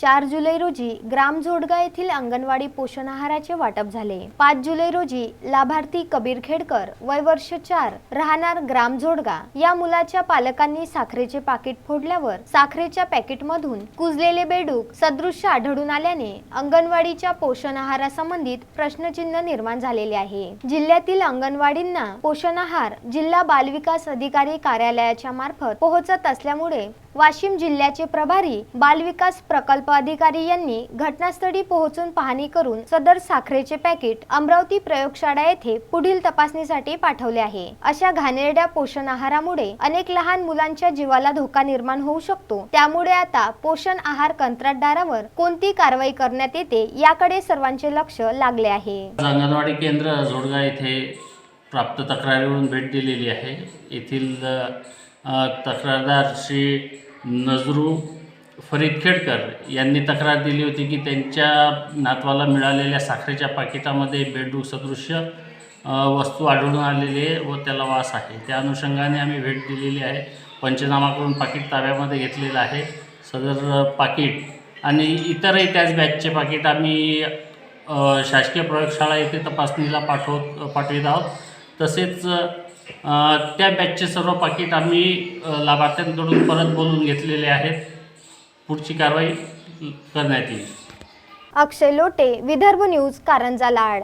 चार जुलै रोजी ग्राम झोडगा येथील अंगणवाडी पोषण आहाराचे वाटप झाले. पाच जुलै रोजी लाभार्थी कबीर खेडकर वय वर्ष चार राहणार ग्राम झोडगा या मुलाच्या पालकांनी साखरेचे पाकिट फोडल्यावर साखरेच्या पॅकेटमधून कुजलेले बेडूक सदृश्य आढळून आल्याने अंगणवाडीच्या पोषण आहारासंबंधित प्रश्नचिन्ह निर्माण झालेले आहे. जिल्ह्यातील अंगणवाडींना पोषण आहार जिल्हा बालविकास अधिकारी कार्यालयाच्या मार्फत पोहोचत असल्यामुळे वाशिम जिल्ह्याचे प्रभारी बालविकास प्रकल्प अधिकारी यांनी घटनास्थळी पोहोचून पाहणी करून सदर साखरेचे पॅकेट अमरावती प्रयोगशाळा येथे पुढील तपासणीसाठी पाठवले आहे. अशा घाणेरड्या पोषण आहारामुळे अनेक लहान मुलांच्या जीवाला धोका निर्माण होऊ शकतो. त्यामुळे आता पोषण आहार कंत्राटदारावर कोणती कारवाई करण्यात येते याकडे सर्वांचे लक्ष लागले आहे. अंगणवाडी केंद्र जोडगा येथे प्राप्त तक्रारीवरून भेट दिलेली आहे. येथील तक्रारदार श्री नजरू फरीद खेडकर यांनी तक्रार दिली होती की त्यांच्या नातवाला मिळालेल्या साखरेच्या पाकिटामध्ये बेडूक सदृश्य वस्तू आढळून आलेली आहे व त्याला वास आहे. त्या अनुषंगाने आम्ही भेट दिलेली आहे. पंचनामा करून पाकिट ताब्यामध्ये घेतलेलं आहे. सदर पाकिट आणि इतरही त्याच बॅचचे पाकिट आम्ही शासकीय प्रयोगशाळा येथे तपासणीला पाठवत पाठवित आहोत. तसेच त्या बॅचचे सर्व पाकिट आम्ही लाभार्थ्यांकडून परत बोलून घेतलेले आहेत. पुढची कारवाई करण्यात येईल. अक्षय लोटे विदर्भ न्यूज कारंजा लाड.